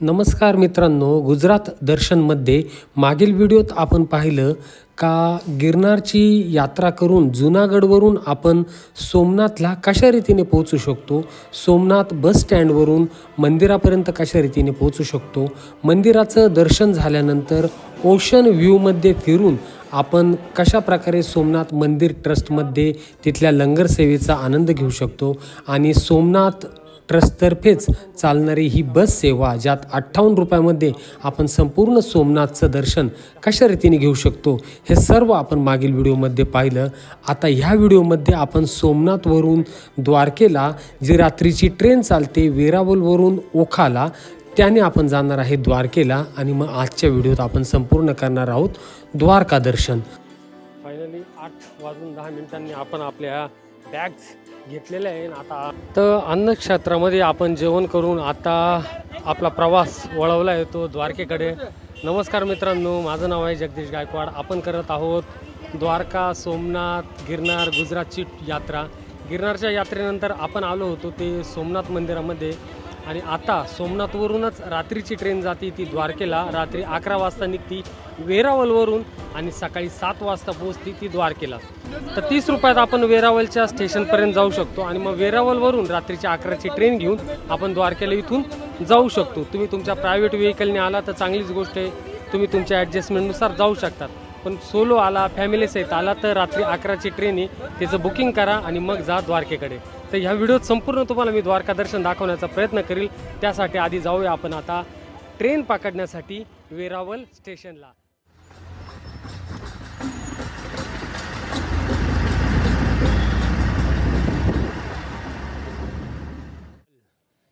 नमस्कार मित्रांनो गुजरात दर्शनमध्ये मागील व्हिडिओत आपण पाहिलं का गिरनारची यात्रा करून जुनागडवरून आपण सोमनाथला कशा रीतीने पोहोचू शकतो? सोमनाथ बस स्टँडवरून मंदिरापर्यंत कशा रीतीने पोहोचू शकतो? मंदिराचं दर्शन झाल्यानंतर ओशन व्ह्यूमध्ये फिरून आपण कशा प्रकारे सोमनाथ मंदिर ट्रस्टमध्ये तिथल्या लंगर सेवेचा आनंद घेऊ शकतो? आणि सोमनाथ ट्रस्टतर्फेच चालणारी ही बस सेवा ज्यात अठ्ठावन्न रुपयामध्ये आपण संपूर्ण सोमनाथचं दर्शन कशा रीतीने घेऊ शकतो हे सर्व आपण मागील व्हिडिओमध्ये पाहिलं. आता ह्या व्हिडिओमध्ये आपण सोमनाथवरून द्वारकेला जी रात्रीची ट्रेन चालते वेरावलवरून ओखाला त्याने आपण जाणार आहे द्वारकेला आणि मग आजच्या व्हिडिओत आपण संपूर्ण करणार आहोत द्वारका दर्शन. फायनली आठ वाजून दहा मिनिटांनी आपण आपल्या बॅग्स घेतलेल्या आहे आता तर अन्न क्षेत्रामध्ये आपण जेवण करून आता आपला प्रवास वळवला आहे तो द्वारकेकडे. नमस्कार मित्रांनो माझं नाव आहे जगदीश गायकवाड. आपण करत आहोत द्वारका सोमनाथ गिरनार गुजरातची यात्रा. गिरनारच्या यात्रेनंतर आपण आलो होतो ते सोमनाथ मंदिरामध्ये. आणि आता सोमनाथवरूनच रात्रीची ट्रेन जाते ती द्वारकेला. रात्री अकरा वाजता निघती. वेरावलवरून आणि सकाळी सात वाजता पोहोचती ती द्वारकेला. तर तीस रुपयात आपण वेरावलच्या स्टेशनपर्यंत जाऊ शकतो आणि मग वेरावलवरून रात्रीच्या अकराची ट्रेन घेऊन आपण द्वारकेला इथून जाऊ शकतो. तुम्ही तुमच्या प्रायव्हेट व्हेकलने आला तर चांगलीच गोष्ट आहे. तुम्ही तुमच्या ॲडजस्टमेंटनुसार जाऊ शकतात. पण सोलो आला फॅमिली सहित आला तर रात्री अकराची ट्रेन आहे. त्याचं बुकिंग करा आणि मग जा द्वारकेकडे. तर ह्या व्हिडिओत संपूर्ण तुम्हाला मी द्वारका दर्शन दाखवण्याचा प्रयत्न करील. त्यासाठी आधी जाऊया आपण आता. ट्रेन पकडण्यासाठी वेरावल स्टेशनला.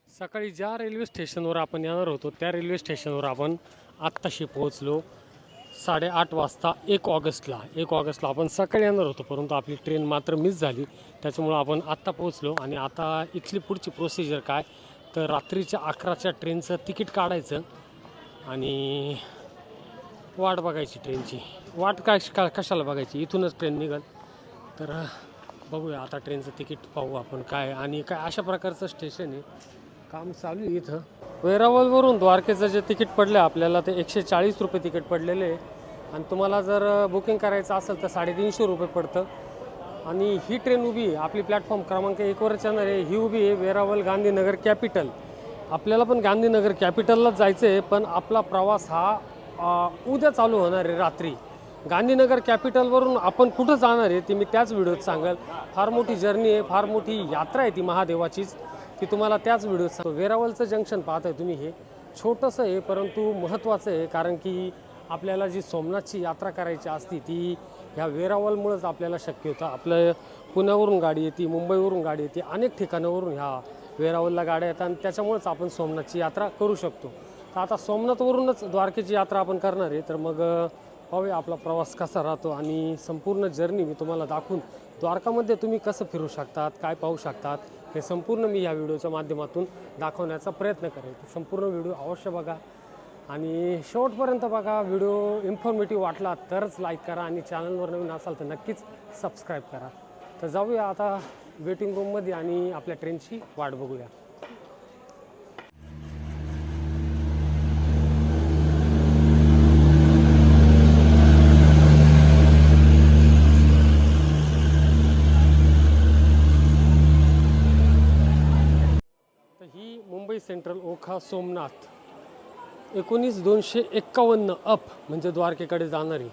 सकाळी ज्या रेल्वे स्टेशनवर आपण येणार होतो त्या रेल्वे स्टेशनवर आपण आत्ताशी पोहोचलो. साडेआठ वाजता एक ऑगस्टला. एक ऑगस्टला आपण सकाळी येणार होतो परंतु आपली ट्रेन मात्र मिस झाली. त्याच्यामुळं आपण आत्ता पोहोचलो आणि आता इथली पुढची प्रोसिजर काय? तर रात्रीच्या अकराच्या ट्रेनचं तिकीट काढायचं आणि वाट बघायची ट्रेनची वाट काय का कशाला बघायची? इथूनच ट्रेन निघाल. तर बघूया आता ट्रेनचं तिकीट पाहू आपण काय आणि काय अशा प्रकारचं स्टेशन आहे. काम चालू आहे इथं. वेरावलवरून द्वारकेचं जे तिकीट पडलं आपल्याला ते एकशे चाळीस रुपये तिकीट पडलेले आहे. आणि तुम्हाला जर बुकिंग करायचं असेल तर साडेतीनशे रुपये पडतं. आणि ही ट्रेन उभी आहे आपली प्लॅटफॉर्म क्रमांक एकवरच येणार आहे. ही उभी आहे वेरावल गांधीनगर कॅपिटल आपल्याला पण गांधीनगर कॅपिटललाच जायचं आहे पण आपला प्रवास हा उद्या चालू होणार आहे रात्री. गांधीनगर कॅपिटलवरून आपण कुठं जाणार आहे ती मी त्याच व्हिडिओत सांगाल. फार मोठी जर्नी आहे फार मोठी यात्रा आहे ती महादेवाचीच. ती तुम्हाला त्याच व्हिडिओत सांगतो. वेरावलचं जंक्शन पाहताय तुम्ही हे. छोटंसं आहे परंतु महत्त्वाचं आहे कारण की आपल्याला जी सोमनाथची यात्रा करायची असती ती ह्या वेरावलमुळंच आपल्याला शक्य होतं. आपलं पुण्यावरून गाडी येते मुंबईवरून गाडी येते अनेक ठिकाणावरून ह्या वेरावलला गाड्या येतात आणि त्याच्यामुळेच आपण सोमनाथची यात्रा करू शकतो. तर आता सोमनाथवरूनच द्वारकेची यात्रा आपण करणार आहे. तर मग पाहूया आपला प्रवास कसा राहतो आणि संपूर्ण जर्नी मी तुम्हाला दाखवून द्वारकामध्ये तुम्ही कसं फिरू शकतात काय पाहू शकतात हे संपूर्ण मी या व्हिडिओच्या माध्यमातून दाखवण्याचा प्रयत्न करेल. संपूर्ण व्हिडिओ अवश्य बघा आणि शेवटपर्यंत बघा व्हिडिओ इन्फॉर्मेटिव्ह वाटला तरच लाईक करा आणि चॅनलवर नवीन असाल तर नक्कीच सबस्क्राईब करा. तर जाऊया आता वेटिंग रूममध्ये आणि आपल्या ट्रेनची वाट बघूया तर ही मुंबई सेंट्रल ओखा सोमनाथ. एकोणीस दोनशे एक्कावन्न अप म्हणजे द्वारकेकडे जाणारी.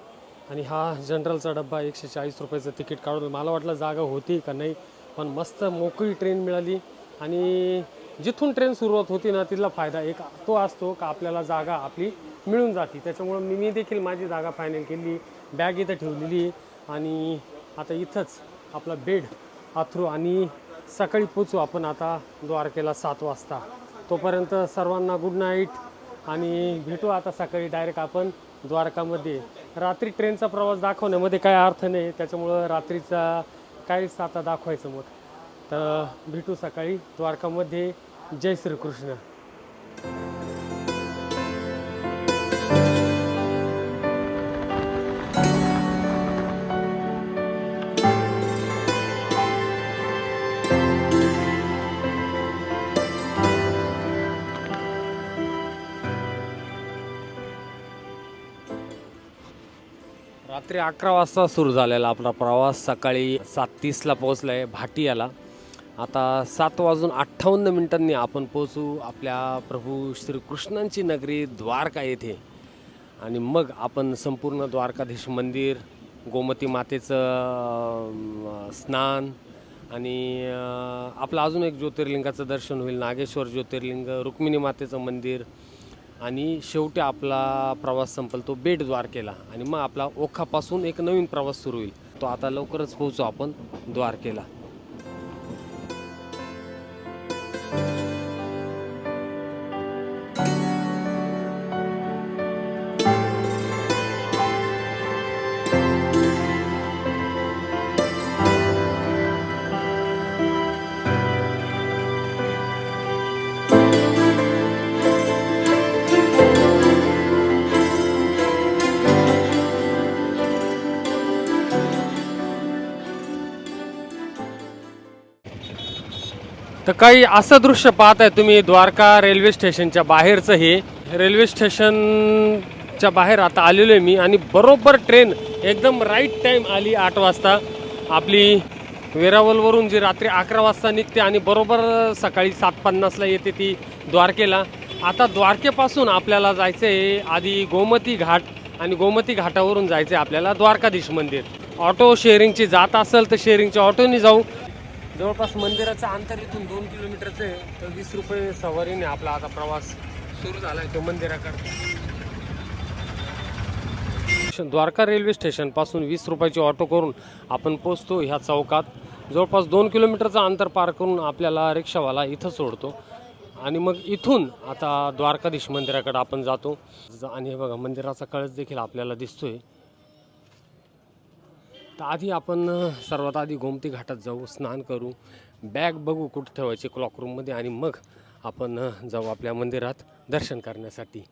आणि हा जनरलचा डब्बा एकशे चाळीस रुपयाचं तिकीट काढून मला वाटलं जागा होती का नाही पण मस्त मोकळी ट्रेन मिळाली. आणि जिथून ट्रेन सुरुवात होती ना तिथला फायदा एक तो असतो का आपल्याला जागा आपली मिळून जाते. त्याच्यामुळं मी मी देखील माझी जागा फायनल केली बॅग इथं ठेवलेली. आणि आता इथंच आपला बेड अथरू आणि सकाळी पोचू आपण आता द्वारकेला सात वाजता. तोपर्यंत सर्वांना गुड नाईट आणि भेटू आता सकाळी डायरेक्ट आपण द्वारकामध्ये. रात्री ट्रेनचा प्रवास दाखवण्यामध्ये काय अर्थ नाही त्याच्यामुळं रात्रीचा काहीच आता दाखवायचं मग तर भेटू सकाळी द्वारकामध्ये. जय श्रीकृष्ण. रात्री अकरा वाजता सुरू झालेला आपला प्रवास. सकाळी सात तीसला पोहोचला आहे भाटियाला. आता सात वाजून अठ्ठावन्न मिनिटांनी आपण पोहोचू आपल्या प्रभू श्रीकृष्णांची नगरी द्वारका येथे. आणि मग आपण संपूर्ण द्वारकाधीश मंदिर गोमती मातेचं स्नान आणि आपलं अजून एक ज्योतिर्लिंगाचं दर्शन होईल. नागेश्वर ज्योतिर्लिंग रुक्मिणी मातेचं मंदिर आणि शेवटी आपला प्रवास संपल तो बेट द्वारकेला आणि मग आपला ओखापासून एक नवीन प्रवास सुरू होईल. तो आता लवकरच पोहोचू आपण द्वारकेला. काही असं दृश्य पाहताय तुम्ही द्वारका रेल्वे स्टेशनच्या बाहेरचं हे रेल्वे स्टेशनच्या बाहेर आता आलेलो आहे मी आणि बरोबर ट्रेन एकदम राईट टाईम आली आठ वाजता. आपली वेरावलवरून जी रात्री अकरा वाजता निघते आणि बरोबर सकाळी सात पन्नासला येते ती द्वारकेला. आता द्वारकेपासून आपल्याला जायचं आहे आधी गोमती घाट आणि गोमती घाटावरून जायचं आहे आपल्याला द्वारकाधीश मंदिर. ऑटो शेअरिंगची जात असेल तर शेअरिंगच्या ऑटोनी जाऊ. जवळपास मंदिराचं अंतर इथून दोन किलोमीटरचं आहे. तर वीस रुपये सवारीने आपला आता प्रवास सुरू झाला आहे तो मंदिराकडे. द्वारका रेल्वे स्टेशनपासून वीस रुपयाची ऑटो करून आपण पोचतो ह्या चौकात. जवळपास दोन किलोमीटरचं अंतर पार करून आपल्याला रिक्षावाला इथं सोडतो. आणि मग इथून आता द्वारकाधीश मंदिराकडे आपण जातो. आणि हे बघा मंदिराचा कळस देखील आपल्याला दिसतोय. तर आधी आपण सर्वात आधी गोमती घाटात जाऊ स्नान करू. बॅग बघू कुठं ठेवायची क्लॉक रूममध्ये आणि मग आपण जाऊ आपल्या मंदिरात दर्शन करण्यासाठी.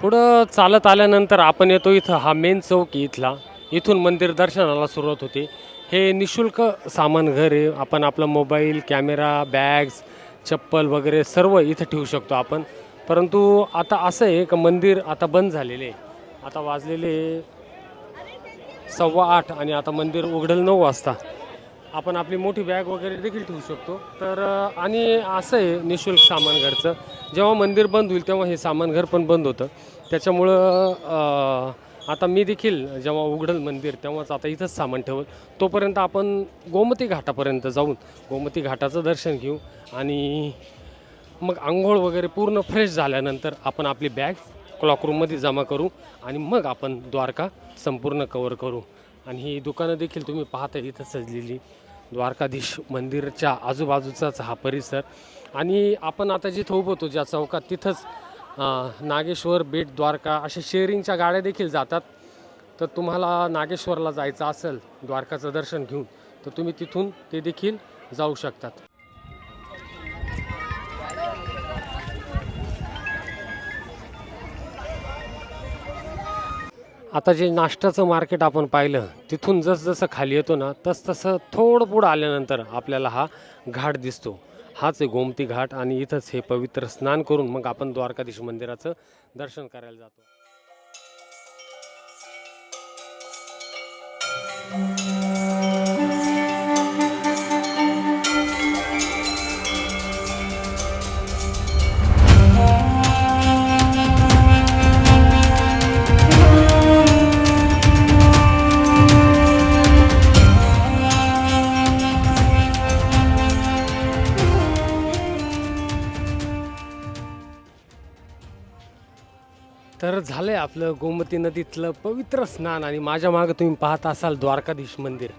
पुढं चालत आल्यानंतर आपण येतो इथं हा मेन चौक इथला. इथून मंदिर दर्शनाला सुरुवात होते. हे निशुल्क सामान घर आहे. आपण आपला मोबाईल कॅमेरा बॅग्स चप्पल वगैरे सर्व इथं ठेवू शकतो आपण. परंतु आता असं आहे का मंदिर आता बंद झालेले आहे. आता वाजलेले सव्वा आठ आणि आता मंदिर उघडेल नऊ वाजता. आपण आपली मोठी बॅग वगैरे देखील ठेवू शकतो. तर आणि असं आहे निशुल्क सामान घरचं. जेव्हा मंदिर बंद होईल तेव्हा हे सामान घर पण बंद होतं. त्याच्यामुळं आता मी देखील जेव्हा उघडेल मंदिर तेव्हाच आता इथंच सामान ठेवल. तोपर्यंत आपण गोमती घाटापर्यंत जाऊन गोमती घाटाचं दर्शन घेऊ आणि मग आंघोळ वगैरे पूर्ण फ्रेश झाल्यानंतर आपण आपली बॅग क्लॉकरूममध्ये जमा करू आणि मग आपण द्वारका संपूर्ण कवर करू. आणि ही दुकानं देखील तुम्ही पाहता इथं सजलेली द्वारकाधीश मंदिरच्या आजूबाजूचाच हा परिसर. आणि आपण आता जिथं उभं होतो ज्या चौकात तिथंच नागेश्वर बेट द्वारका अशा शेअरिंगच्या गाड्या देखील जातात. तर तुम्हाला नागेश्वरला जायचं असेल द्वारकाचं दर्शन घेऊन तर तुम्ही तिथून ते देखील जाऊ शकतात. आता जे नाश्त्याचं मार्केट आपण पाहिलं तिथून जसजसं खाली येतो ना तस तसं थोडं पुढं आल्यानंतर आपल्याला हा घाट दिसतो. हाच आहे गोमती घाट आणि इथंच हे पवित्र स्नान करून मग आपण द्वारकाधीश मंदिराचं दर्शन करायला जातो. झालंय आपलं गोमती नदीतलं पवित्र स्नान आणि माझ्या मागं तुम्ही पाहत असाल द्वारकाधीश मंदिर.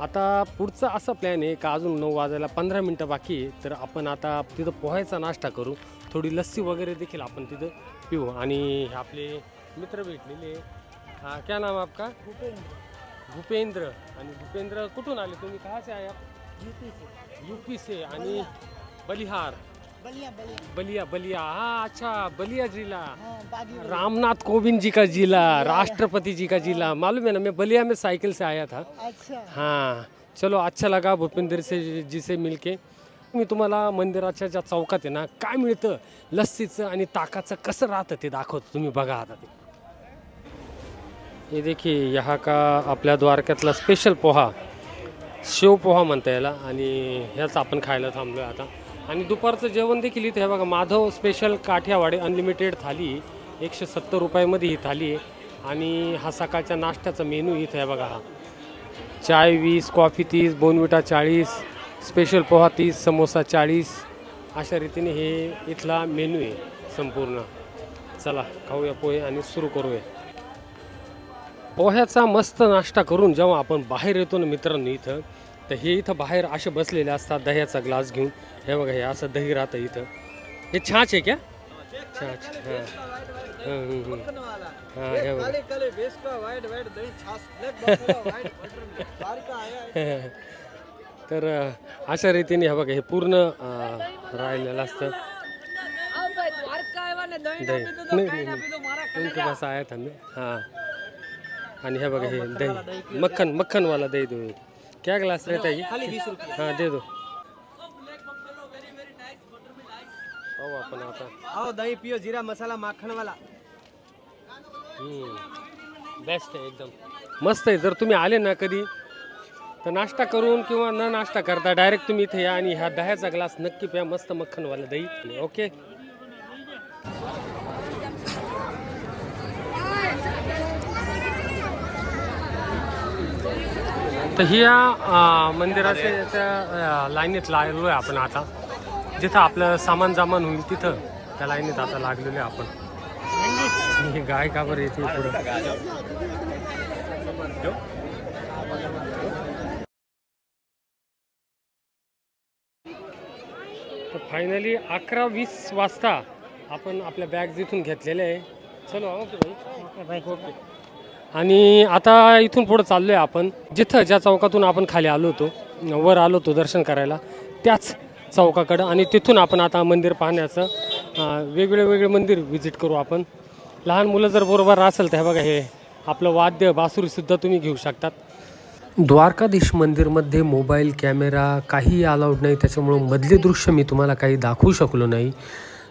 आता पुढचा असा प्लॅन आहे का अजून नऊ वाजायला पंधरा मिनटं बाकी आहे तर आपण आता तिथं पोहायचा नाश्ता करू. थोडी लस्सी वगैरे देखील आपण तिथं पिऊ. आणि हे आपले मित्र भेटलेले हा क्या नाम आपका? भूपेंद्र. आणि भूपेंद्र कुठून आले तुम्ही? कहा से आए आप से. यूपी से. आणि बलिहार. बलिया बलिया। बलिया बलिया। हाँ अच्छा बलिया जिला। हाँ रामनाथ कोविंद जी का जिला राष्ट्रपति जी का जिला। मालूम है ना मैं बलिया में साइकिल से आया था। अच्छा। हाँ चलो अच्छा लगा भूपेंद्र से जी से मिलके। मी तुम्हाला मंदिराच्या ज्या चौकात आहे ना काय मिळतं? लस्सीचं आणि ताकाचं कसं राहतं ते दाखवतो तुम्ही बघा आता ते. ये देखिए यहाँ का आपल्या द्वारक्यातला स्पेशल पोहा शेव पोहा म्हणता याला. आणि ह्याच आपण खायला थांबलो आता. आणि दुपारचं जेवण देखील इथे हे बघा माधव स्पेशल काठियावाडी अनलिमिटेड थाली एकशे सत्तर रुपयामध्ये ही थाली आहे. आणि हा सकाळच्या नाश्त्याचा मेनू इथे आहे बघा हा. चाय वीस कॉफी तीस बोनविटा चाळीस स्पेशल पोहा तीस समोसा चाळीस. अशा रीतीने हे इथला मेनू आहे संपूर्ण. चला खाऊया पोहे आणि सुरू करूया. पोह्याचा मस्त नाश्ता करून जेव्हा आपण बाहेर येतो ना मित्रांनो इथं तर हे इथं बाहेर असे बसलेले असतात दह्याचा ग्लास घेऊन. हे बघा हे असं दही राहतं इथं. हे छाछ आहे क्या? छाछ हां. हां हे बघा. तर अशा रीतीने हे बघा हे पूर्ण राहिलेलं असतं. दही. नाही नाही नाही. आणि हे बघा हे दही. मक्खन मक्खनवाला दही दो क्या ग्लास रहता है हाँ दे दो. पाहू आपण आता. आओ दही पियो जीरा मसाला माखन वाला बेस्ट आहे एकदम. मस्त आहे. जर तुम्ही आले ना कधी तर नाश्ता करून किंवा न नाश्ता करता डायरेक्ट तुम्ही इथे या आणि ह्या दह्याचा ग्लास नक्की प्या. मस्त मक्खनवाला दही. ओके तर ह्या मंदिराच्या लाईनीत लागलो आहे आपण आता. जिथं आपलं सामान जमान होईल तिथं त्या लाईनीत आता लागलेलो आहे आपण. ही गाय का बरं येते पुढं? तर फायनली अकरा वीस वाजता आपण आपल्या बॅग जिथून घेतलेल्या आहे. चलो ओके भाई. ओके आणि आता इथून पुढं चाललो आहे आपण. जिथं ज्या चौकातून आपण खाली आलो होतो वर आलो होतो दर्शन करायला त्याच चौकाकडं आणि तिथून आपण आता मंदिर पाहण्याचं वेगवेगळे वेगळे मंदिर व्हिजिट करू आपण. लहान मुलं जर बरोबर असेल तर हे बघा हे आपलं वाद्य बासुरीसुद्धा तुम्ही घेऊ शकतात. द्वारकाधीश मंदिरमध्ये मोबाईल कॅमेरा काहीही अलाउड नाही त्याच्यामुळं मधले दृश्य मी तुम्हाला काही दाखवू शकलो नाही.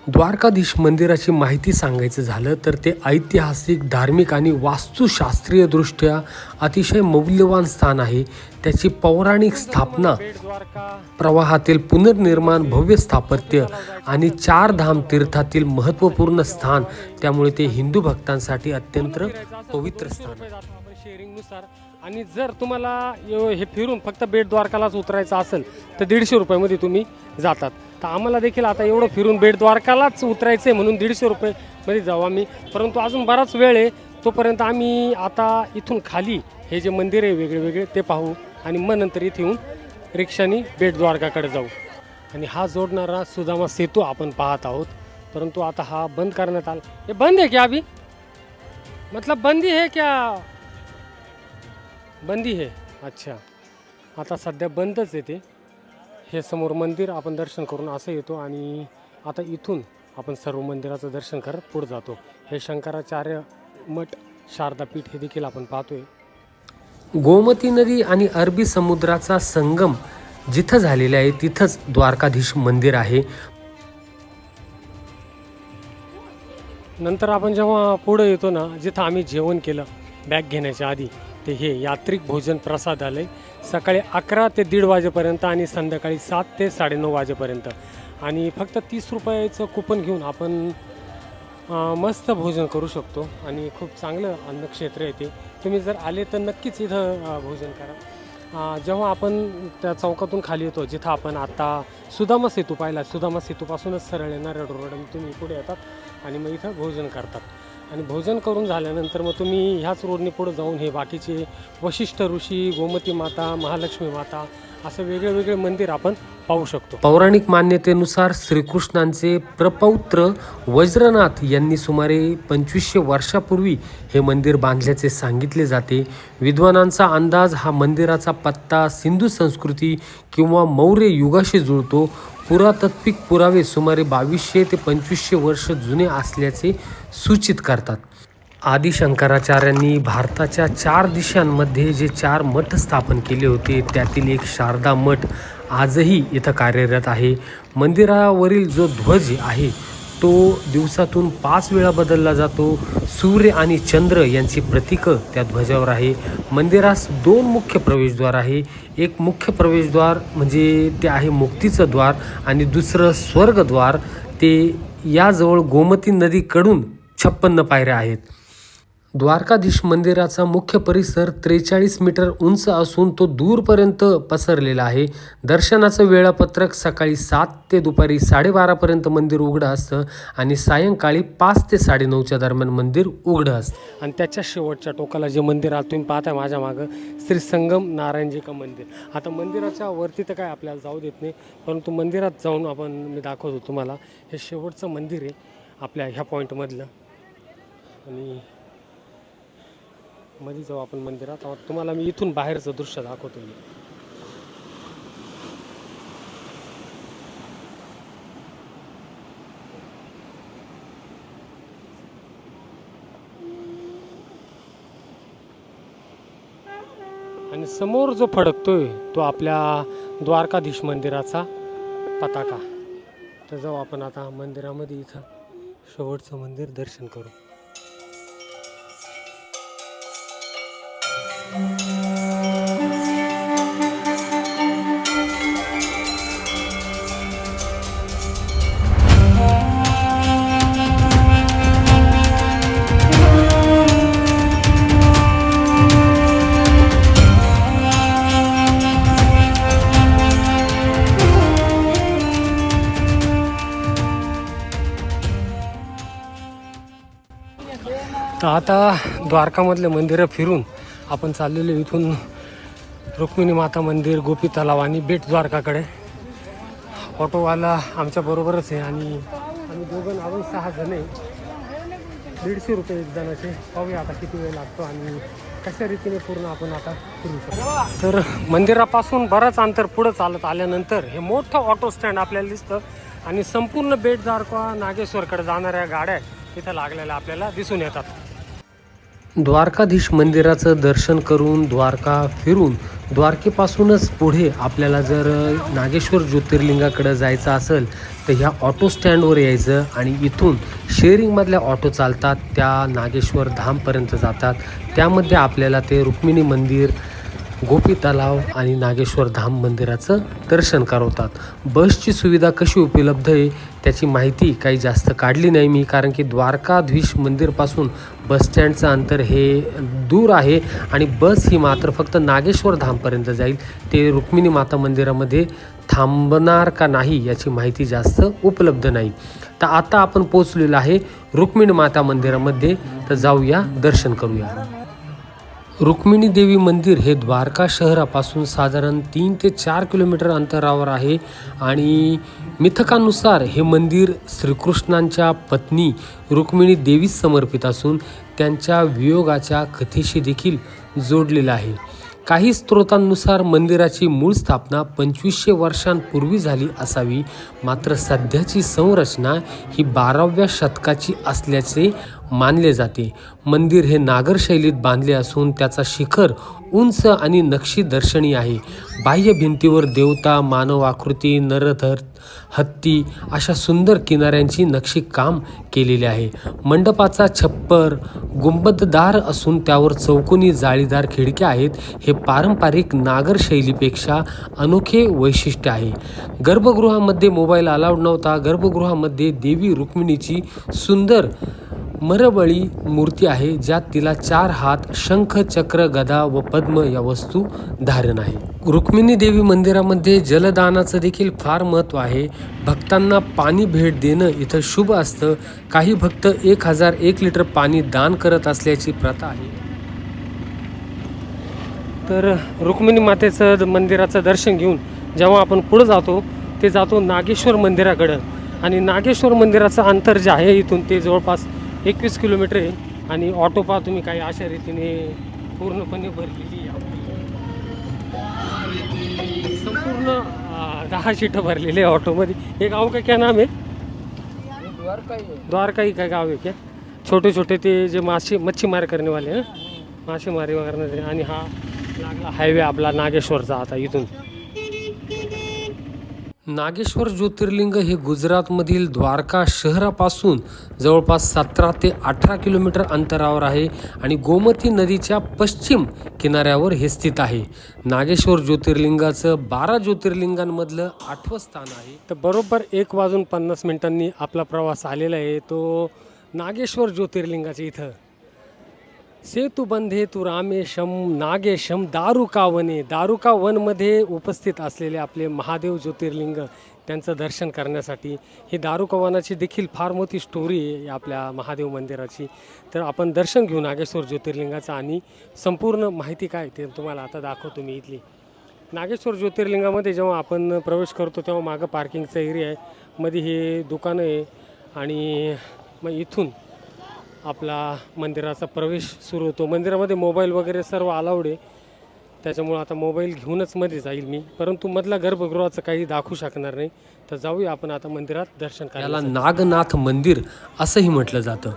द्वारकाधीश मंदिराची माहिती सांगायचं झालं तर ते ऐतिहासिक धार्मिक आणि वास्तुशास्त्रीयदृष्ट्या अतिशय मौल्यवान स्थान आहे. त्याची पौराणिक स्थापना प्रवाहातील पुनर्निर्माण भव्य स्थापत्य आणि चारधाम तीर्थातील महत्त्वपूर्ण स्थान त्यामुळे ते हिंदू भक्तांसाठी अत्यंत पवित्र स्थान शेअरिंगनुसार आणि जर तुम्हाला हे फिरून फक्त बेट द्वारकालाच उतरायचं असेल तर दीडशे रुपयामध्ये तुम्ही जातात. तर आम्हाला देखील आता एवढं फिरून बेटद्वारकालाच उतरायचं आहे म्हणून दीडशे रुपयेमध्ये जाऊ आम्ही. परंतु अजून बराच वेळ आहे. तोपर्यंत आम्ही आता इथून खाली हे जे मंदिर आहे वेगळे वेगळे ते पाहू आणि मग नंतर इथे येऊन रिक्षाने बेटद्वारकाकडे जाऊ. आणि हा जोडणारा सुदामा सेतू आपण पाहत आहोत. परंतु आता हा बंद करण्यात आला. हे बंद आहे क्या अभी? मतलब बंदी है क्या? बंदी है. अच्छा. आता सध्या बंदच आहे ते. हे समोर मंदिर आपण दर्शन करून असं येतो आणि आता इथून आपण सर्व मंदिराचं दर्शन करत पुढे जातो. हे शंकराचार्य मठ शारदापीठ हे देखील आपण पाहतोय. गोमती नदी आणि अरबी समुद्राचा संगम जिथं झालेला आहे तिथंच द्वारकाधीश मंदिर आहे. नंतर आपण जेव्हा पुढं येतो ना जिथं आम्ही जेवण केलं बॅग घेण्याच्या आधी ते हे यात्रिक भोजन प्रसादालय. सकाळी अकरा ते दीड वाजेपर्यंत आणि संध्याकाळी सात ते साडेनऊ वाजेपर्यंत. आणि फक्त तीस रुपयाचं कुपन घेऊन आपण मस्त भोजन करू शकतो. आणि खूप चांगलं अन्नक्षेत्र येते तुम्ही जर आले तर नक्कीच इथं भोजन करा. जेव्हा आपण त्या चौकातून खाली येतो जिथं आपण आता सुदामा सेतू पाहिला सुदामा सेतूपासूनच सरळ येणार रोड तुम्ही पुढे येतात आणि मग इथं भोजन करतात. आणि भोजन करून झाल्यानंतर मग तुम्ही ह्याच रोडने पुढे जाऊन हे बाकीचे वशिष्ठ ऋषी गोमती माता महालक्ष्मी माता असं वेगळे वेगळे मंदिर आपण पाहू शकतो. पौराणिक मान्यतेनुसार श्रीकृष्णांचे प्रपौत्र वज्रनाथ यांनी सुमारे पंचवीसशे वर्षापूर्वी हे मंदिर बांधल्याचे सांगितले जाते. विद्वानांचा अंदाज हा मंदिराचा पत्ता सिंधू संस्कृती किंवा मौर्य युगाशी जुळतो. पुरातत्विक पुरावे सुमारे बावीसशे ते पंचवीसशे वर्ष जुने असल्याचे सूचित करतात. आदिशंकराचार्यांनी भारताच्या चार दिशांमध्ये जे चार मठ स्थापन केले होते त्यातील एक शारदा मठ आजही इथं कार्यरत आहे. मंदिरावरील जो ध्वज आहे तो दिवसातून पाच वेळा बदलला जातो. सूर्य आणि चंद्र यांची प्रतीकं त्या ध्वजावर आहे. मंदिरास दोन मुख्य प्रवेशद्वार आहे. एक मुख्य प्रवेशद्वार म्हणजे ते आहे मुक्तीचं द्वार आणि दुसरं स्वर्गद्वार. ते याजवळ गोमती नदीकडून छप्पन्न पायऱ्या आहेत. द्वारकाधीश मंदिराचा मुख्य परिसर त्रेचाळीस मीटर उंच असून तो दूरपर्यंत पसरलेला आहे. दर्शनाचं वेळापत्रक सकाळी सात ते दुपारी साडेबारापर्यंत मंदिर उघडं असतं आणि सायंकाळी पाच ते साडेनऊच्या दरम्यान मंदिर उघडं असतं. आणि त्याच्या शेवटच्या टोकाला जे मंदिर आहे तुम्ही पाहताय माझ्या मागं श्री संगम नारायणजी का मंदिर. आता मंदिराच्या वरती तर काय आपल्याला जाऊ देत नाही परंतु मंदिरात जाऊन आपण मी दाखवतो तुम्हाला हे शेवटचं मंदिर आहे आपल्या ह्या पॉईंटमधलं आणि मध्ये जाऊ आपण मंदिरात. तुम्हाला मी इथून बाहेरचं दृश्य दाखवतो मी आणि समोर जो फडकतोय तो आपल्या द्वारकाधीश मंदिराचा पताका. तर जाऊ आपण आता मंदिरामध्ये इथं शेवटचं मंदिर दर्शन करू. आता द्वारकामधले मंदिरं फिरून आपण चाललेलो इथून रुक्मिणी माता मंदिर गोपी तलाव आणि बेट द्वारकाकडे. ऑटोवाला आमच्या बरोबरच आहे आणि आम्ही दोघं अजून सहा जण आहे. दीडशे रुपये एक जणाचे. पाहूया आता किती वेळ लागतो आणि कशा रीतीने पूर्ण आपण आता फिरू शकतो. तर मंदिरापासून बराच अंतर पुढं चालत आल्यानंतर हे मोठं ऑटो स्टँड आपल्याला दिसतं आणि संपूर्ण बेट द्वारका नागेश्वरकडे जाणाऱ्या गाड्या तिथं लागलेल्या आपल्याला दिसून येतात. द्वारकाधीश मंदिराचं दर्शन करून द्वारका फिरून द्वारकेपासूनच पुढे आपल्याला जर नागेश्वर ज्योतिर्लिंगाकडं जायचं असेल तर ह्या ऑटो स्टँडवर यायचं आणि इथून शेअरिंगमधल्या ऑटो चालतात त्या नागेश्वर धामपर्यंत जातात. त्यामध्ये आपल्याला ते रुक्मिणी मंदिर गोपी तलाव आणि नागेश्वर धाम मंदिराचं दर्शन करवतात. बसची सुविधा कशी उपलब्ध आहे त्याची माहिती काही जास्त काढली नाही मी कारण की द्वारकाधीश मंदिरपासून बसस्टँडचं अंतर हे दूर आहे आणि बस ही मात्र फक्त नागेश्वर धामपर्यंत जाईल. ते रुक्मिणी माता मंदिरामध्ये थांबणार का नाही याची माहिती जास्त उपलब्ध नाही. तर आता आपण पोचलेलो आहे रुक्मिणी माता मंदिरामध्ये. तर जाऊया दर्शन करूया. रुक्मिणी देवी मंदिर हे द्वारका शहरापासून साधारण तीन ते चार किलोमीटर अंतरावर आहे आणि मिथकानुसार हे मंदिर श्रीकृष्णांच्या पत्नी रुक्मिणी देवीस समर्पित असून त्यांच्या वियोगाच्या कथेशी देखील जोडलेलं आहे. काही स्रोतांनुसार मंदिराची मूळ स्थापना पंचवीसशे वर्षांपूर्वी झाली असावी. मात्र सध्याची संरचना ही बाराव्या शतकाची असल्याचे मानले जाते. मंदिर हे नागर शैलीत बांधले असून त्याचा शिखर उंच आणि नक्षी दर्शनी आहे. बाह्य भिंतीवर देवता मानव आकृती नरधर हत्ती अशा सुंदर किनाऱ्यांची नक्षी काम केलेले आहे. मंडपाचा छप्पर गुंबददार असून त्यावर चौकोनी जाळीदार खिडक्या आहेत. हे पारंपरिक नागर शैलीपेक्षा अनोखे वैशिष्ट्य आहे. गर्भगृहामध्ये मोबाईल अलाउड नव्हता. गर्भगृहामध्ये देवी रुक्मिणीची सुंदर मरबळी मूर्ती आहे ज्यात तिला चार हात शंख चक्र गदा व पद्म या वस्तू धारण आहे. रुक्मिणी देवी मंदिरामध्ये जलदानाचं देखील फार महत्त्व आहे. भक्तांना पाणी भेट देणं इथं शुभ असतं. काही भक्त एक हजार एक लिटर पाणी दान करत असल्याची प्रथा आहे. तर रुक्मिणी मातेचं मंदिराचं दर्शन घेऊन जेव्हा आपण पुढं जातो ते जातो नागेश्वर मंदिराकडं. आणि नागेश्वर मंदिराचं अंतर जे आहे इथून ते जवळपास एकवीस किलोमीटर आहे आणि ऑटो पहा तुम्ही काही अशा रीतीने पूर्णपणे भरलेली आहे. संपूर्ण दहा सीटं भरलेली आहे ऑटोमध्ये. हे गाव का क्या नाम आहे? द्वारकाई द्वारकाही काय द्वारकाई का गाव आहे क्या? छोटे छोटे ते जे मासे मच्छीमार करणेवाले ना मासेमारी वगैरे आणि हा लागला हायवे आपला नागेश्वरचा आता इथून. नागेश्वर ज्योतिर्लिंग हे गुजरातमधील द्वारका शहरापासून जवळपास सतरा ते अठरा किलोमीटर अंतरावर आहे आणि गोमती नदीच्या पश्चिम किनाऱ्यावर हे स्थित आहे. नागेश्वर ज्योतिर्लिंगाचं बारा ज्योतिर्लिंगांमधलं आठवं स्थान आहे. तर बरोबर एक वाजून पन्नास मिनिटांनी आपला प्रवास आलेला आहे तो नागेश्वर ज्योतिर्लिंगाच्या इथं. सेतू बंधे तू रामेशम नागेशम दारुका वने. दारुका वनमध्ये उपस्थित असलेले आपले महादेव ज्योतिर्लिंग त्यांचं दर्शन करण्यासाठी. ही दारुका वनाची देखील फार मोठी स्टोरी आहे आपल्या महादेव मंदिराची. तर आपण दर्शन घेऊ नागेश्वर ज्योतिर्लिंगाचं आणि संपूर्ण माहिती काय ते तुम्हाला आता दाखवतो मी इथली. नागेश्वर ज्योतिर्लिंगामध्ये जेव्हा आपण प्रवेश करतो तेव्हा मागं पार्किंगचा एरिया आहे. मध्ये हे दुकानं आहे आणि मग इथून आपला मंदिराचा प्रवेश सुरू होतो. मंदिरामध्ये मोबाईल वगैरे सर्व अलाउड आहे. त्याच्यामुळं आता मोबाईल घेऊनच मध्ये जाईल मी. परंतु मधल्या गर्भगृहाचं काही दाखवू शकणार नाही. तर जाऊया आपण आता मंदिरात दर्शन करायला. नागनाथ मंदिर असंही म्हटलं जातं.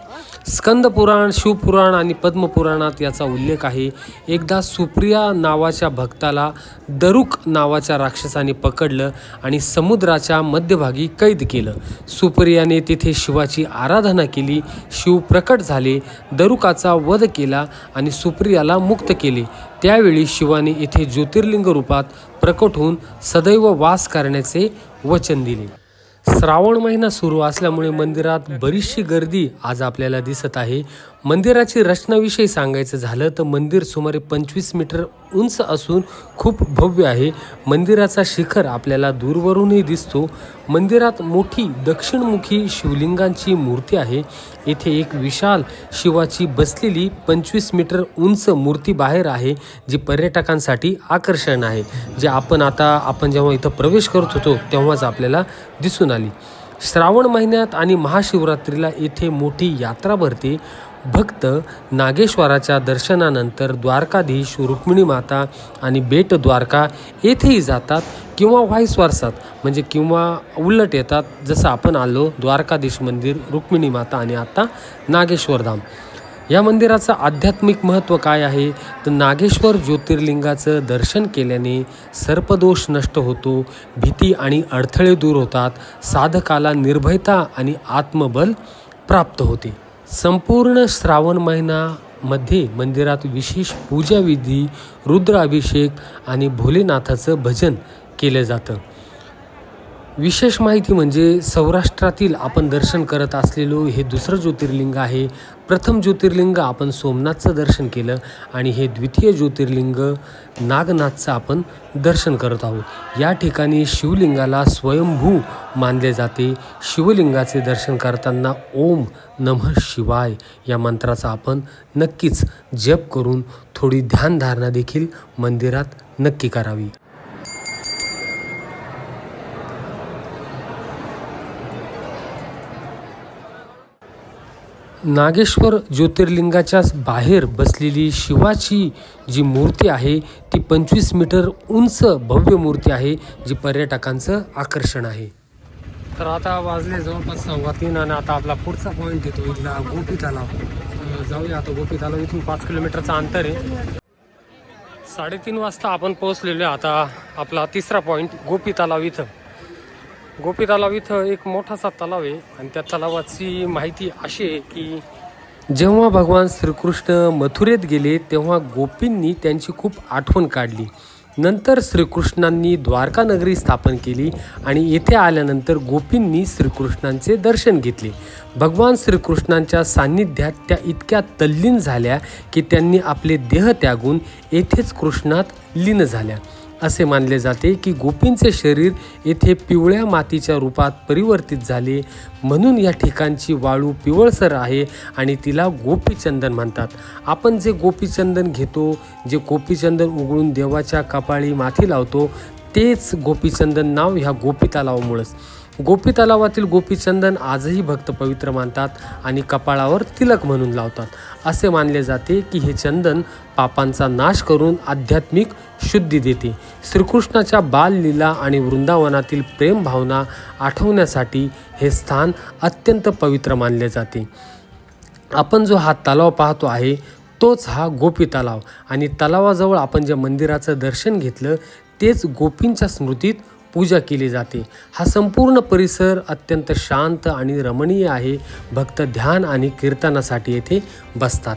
स्कंद पुराण शिवपुराण आणि पद्मपुराणात याचा उल्लेख आहे. एकदा सुप्रिया नावाच्या भक्ताला दरुक नावाच्या राक्षसाने पकडलं आणि समुद्राच्या मध्यभागी कैद केलं. सुप्रियाने तिथे शिवाची आराधना केली. शिव प्रकट झाले दरुकाचा वध केला आणि सुप्रियाला मुक्त केले. त्यावेळी शिवाने इथे ज्योतिर्लिंग रूपात प्रकट होऊन सदैव वास करण्याचे वचन दिले. श्रावण महिना सुरू असल्यामुळे मंदिरात बरीचशी गर्दी आज आपल्याला दिसत आहे. मंदिराची रचनाविषयी सांगायचं झालं तर मंदिर सुमारे पंचवीस मीटर उंच असून खूप भव्य आहे. मंदिराचा शिखर आपल्याला दूरवरूनही दिसतो. मंदिरात मोठी दक्षिणमुखी शिवलिंगांची मूर्ती आहे. येथे एक विशाल शिवाची बसलेली पंचवीस मीटर उंच मूर्ती बाहेर आहे जी पर्यटकांसाठी आकर्षण आहे. जे आपण आता आपण जेव्हा इथं प्रवेश करत होतो तेव्हाच आपल्याला दिसून आली. श्रावण महिन्यात आणि महाशिवरात्रीला येथे मोठी यात्रा भरते. भक्त नागेश्वराच्या दर्शनानंतर द्वारकाधीश रुक्मिणी माता आणि बेट द्वारका येथेही जातात किंवा व्हाईस वारसात म्हणजे किंवा उलट येतात जसं आपण आलो द्वारकाधीश मंदिर रुक्मिणी माता आणि आता नागेश्वरधाम या मंदिराचं आध्यात्मिक महत्त्व काय आहे? तर नागेश्वर ज्योतिर्लिंगाचं दर्शन केल्याने सर्पदोष नष्ट होतो भीती आणि अडथळे दूर होतात साधकाला निर्भयता आणि आत्मबल प्राप्त होते. संपूर्ण श्रावण महिनामध्ये मंदिरात विशेष पूजाविधी रुद्राभिषेक आणि भोलेनाथाचं भजन केलं जातं. विशेष माहिती म्हणजे सौराष्ट्रातील आपण दर्शन करत असलेलो हे दुसरं ज्योतिर्लिंग आहे. प्रथम ज्योतिर्लिंग आपण सोमनाथचं दर्शन केलं आणि हे द्वितीय ज्योतिर्लिंग नागनाथचं आपण दर्शन करत आहोत. या ठिकाणी शिवलिंगाला स्वयंभू मानले जाते. शिवलिंगाचे दर्शन करताना ओम नमः शिवाय या मंत्राचा आपण नक्कीच जप करून थोडी ध्यानधारणा देखील मंदिरात नक्की करावी. नागेश्वर ज्योतिर्लिंगाच्या बाहेर बसलेली शिवाची जी मूर्ती आहे ती पंचवीस मीटर उंच भव्य मूर्ती आहे जी पर्यटकांचं आकर्षण आहे. तर आता वाजले जवळपास सव्वा तीन आणि आता आपला पुढचा पॉईंट येतो इथला गोपी तलाव. जाऊया आता गोपी तलाव. इथून पाच किलोमीटरचं अंतर आहे. साडेतीन वाजता आपण पोहोचलेलो आहे. आता आपला तिसरा पॉईंट गोपी तलाव इथं. गोपी तलाव इथं एक मोठासा तलाव आहे. आणि त्या तलावाची माहिती अशी आहे की जेव्हा भगवान श्रीकृष्ण मथुरेत गेले तेव्हा गोपींनी त्यांची खूप आठवण काढली. नंतर श्रीकृष्णांनी द्वारका नगरी स्थापन केली आणि येथे आल्यानंतर गोपींनी श्रीकृष्णांचे दर्शन घेतले. भगवान श्रीकृष्णांच्या सान्निध्यात त्या इतक्या तल्लीन झाल्या की त्यांनी आपले देह त्यागून येथेच कृष्णात लीन झाल्या. असे मानले जाते की गोपींचे शरीर येथे पिवळ्या मातीच्या रूपात परिवर्तित झाले. म्हणून या ठिकाणची वाळू पिवळसर आहे आणि तिला गोपीचंदन म्हणतात. आपण जे गोपीचंदन घेतो जे गोपीचंदन उघडून देवाच्या कपाळी माथी लावतो तेच गोपीचंदन नाव ह्या गोपी तलावामुळंच गोपी तलावातील गोपीचंदन आजही भक्त पवित्र मानतात आणि कपाळावर तिलक म्हणून लावतात. असे मानले जाते की हे चंदन पापांचा नाश करून आध्यात्मिक शुद्धी देते. श्रीकृष्णाच्या बाललीला आणि वृंदावनातील प्रेमभावना आठवण्यासाठी हे स्थान अत्यंत पवित्र मानले जाते. आपण जो हा तलाव पाहतो आहे तोच हा गोपी तलाव. आणि तलावाजवळ आपण ज्या मंदिराचं दर्शन घेतलं तेच गोपींच्या स्मृतीत पूजा केली जाते. हा संपूर्ण परिसर अत्यंत शांत आणि रमणीय आहे. भक्त ध्यान आणि कीर्तनासाठी येथे बसतात.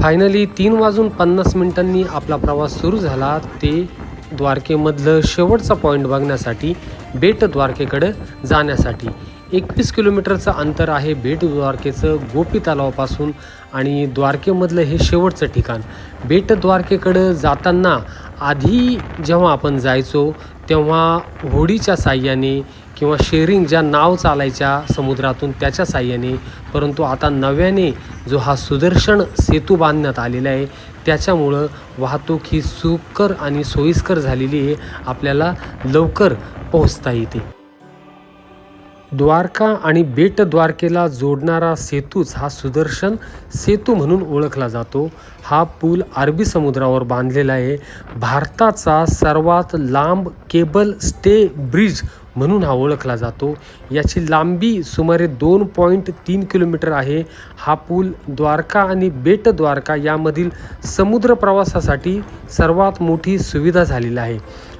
फायनली तीन वाजून पन्नास मिनिटांनी आपला प्रवास सुरू झाला. ते द्वारकेमधलं शेवटचा पॉईंट बघण्यासाठी बेट द्वारकेकडे जाण्यासाठी. एकवीस किलोमीटरचं अंतर आहे बेट द्वारकेचं गोपी तलावापासून आणि द्वारकेमधलं हे शेवटचं ठिकाण. बेट द्वारकेकडं जाताना आधी जेव्हा आपण जायचो तेव्हा होडीच्या साह्याने किंवा शेअरिंग ज्या नाव चालायच्या समुद्रातून त्याच्या साह्याने परंतु आता नव्याने जो हा सुदर्शन सेतू बांधण्यात आलेला आहे त्याच्यामुळं वाहतूक ही सुकर आणि सोयीस्कर झालेली आहे आपल्याला लवकर पोहोचता येते. द्वारका आणि बेट द्वारकेला जोडणारा सेतूच हा सुदर्शन सेतू म्हणून ओळखला जातो. हा पूल अरबी समुद्रावर बांधलेला आहे. भारताचा सर्वात लांब केबल स्टे ब्रिज म्हणून हा ओळखला जातो. याची लांबी सुमारे दोन पॉईंट तीन किलोमीटर आहे. हा पूल द्वारका आणि बेट द्वारका यामधील समुद्र प्रवासासाठी सर्वात मोठी सुविधा झालेली आहे.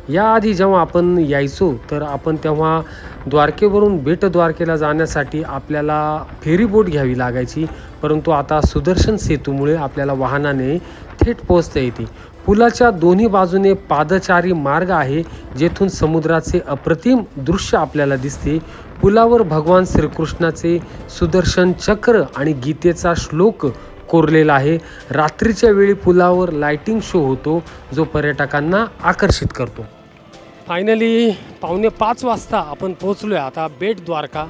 याआधी जेव्हा आपण यायचो तर आपण तेव्हा द्वारकेवरून बेट द्वारकेला जाण्यासाठी आपल्याला फेरीबोट घ्यावी लागायची. परंतु आता सुदर्शन सेतूमुळे आपल्याला वाहनाने थेट पोहोचता येते. पुलाच्या दोन्ही बाजूने पादचारी मार्ग आहे जेथून समुद्राचे अप्रतिम दृश्य आपल्याला दिसते. पुलावर भगवान श्रीकृष्णाचे सुदर्शन चक्र आणि गीतेचा श्लोक कोरलेला आहे. रात्रीच्या वेळी पुलावर लाइटिंग शो होतो जो पर्यटकांना आकर्षित करतो. फायनली पावणे पाच वाजता आपण पोहोचलो आहे आता बेट द्वारका.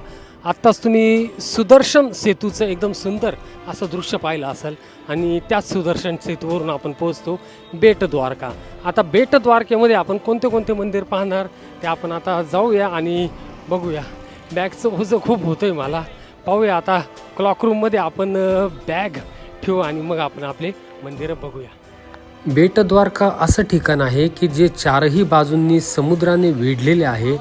आत्ताच तुम्ही सुदर्शन सेतूचं एकदम सुंदर असं दृश्य पाहिलं असेल. आणि त्याच सुदर्शन सेतूवरून आपण पोहोचतो बेटद्वारका. आता बेटद्वारकेमध्ये आपण कोणते कोणते मंदिर पाहणार? ते आपण आता जाऊया आणि बघूया. बॅगचं ओझं खूप होतं आहे मला. पाहूया आता क्लॉकरूममध्ये आपण बॅग ठेवू आणि मग आपण आपले मंदिरं बघूया. बेटद्वारका असं ठिकाण आहे की जे चारही बाजूंनी समुद्राने वेढलेले आहे.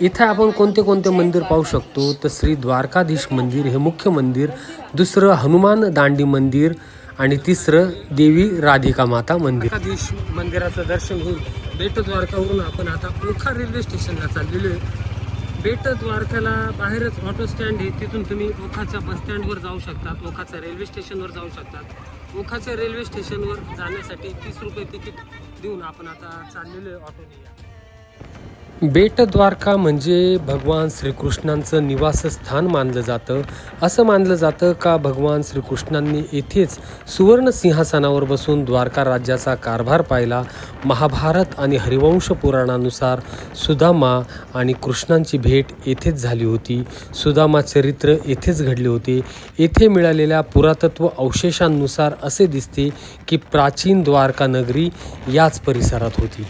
इथे आपण कोणते कोणते मंदिर पाहू शकतो? तर श्री द्वारकाधीश मंदिर हे मुख्य मंदिर दुसरं हनुमान दांडी मंदिर आणि तिसरं देवी राधिका माता मंदिर. मंदिराचं दर्शन होऊन बेट द्वारकावरून आपण आता ओखा रेल्वे स्टेशनला चाललेलो आहे. बेट द्वारकाला बाहेरच ऑटो स्टँड आहे. तिथून तुम्ही ओखाच्या बस स्टँडवर जाऊ शकतात ओखाच्या रेल्वे स्टेशनवर जाऊ शकतात ओखाच्या रेल्वे स्टेशनवर जाण्यासाठी तीस रुपये तिकीट देऊन आपण आता चाललेलो आहे ऑटोने बेट द्वारका म्हणजे भगवान श्रीकृष्णांचं निवासस्थान मानलं जातं. असं मानलं जातं का भगवान श्रीकृष्णांनी येथेच सुवर्ण सिंहासनावर बसून द्वारका राज्याचा कारभार पाहिला? महाभारत आणि हरिवंश पुराणानुसार सुदामा आणि कृष्णांची भेट येथेच झाली होती. सुदामा चरित्र येथेच घडले होते. येथे मिळालेल्या पुरातत्व अवशेषांनुसार असे दिसते की प्राचीन द्वारका नगरी याच परिसरात होती.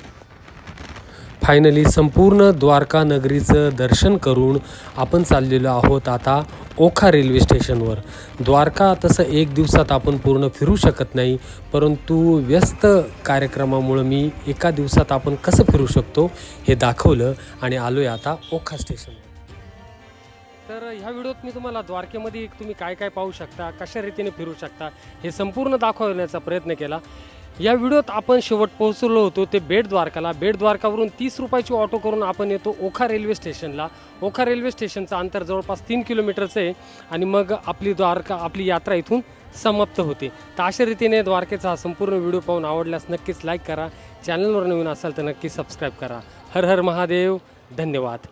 फायनली संपूर्ण द्वारका नगरीचं दर्शन करून आपण चाललेलो आहोत आता ओखा रेल्वे स्टेशनवर. द्वारका तसं एक दिवसात आपण पूर्ण फिरू शकत नाही परंतु व्यस्त कार्यक्रमामुळं मी एका दिवसात आपण कसं फिरू शकतो हे दाखवलं आणि आलो आहे आता ओखा स्टेशनवर. तर ह्या व्हिडिओत मी तुम्हाला द्वारकेमध्ये तुम्ही काय काय पाहू शकता कशा रीतीने फिरू शकता हे संपूर्ण दाखवण्याचा प्रयत्न केला. या व्हिडिओत आपण शेवट पोहोचलो होतो ते बेट द्वारकाला बेट द्वारकावरून तीस रुपयाची ऑटो करून आपण येतो ओखा रेल्वे स्टेशनला. ओखा रेल्वे स्टेशनचं अंतर जवळपास तीन किलोमीटरचं आहे आणि मग आपली द्वारका आपली यात्रा इथून समाप्त होते. तर अशा रीतीने द्वारकेचा हा संपूर्ण व्हिडिओ पाहून आवडल्यास नक्कीच लाईक करा. चॅनलवर नवीन असाल तर नक्की सबस्क्राईब करा. हर हर महादेव. धन्यवाद.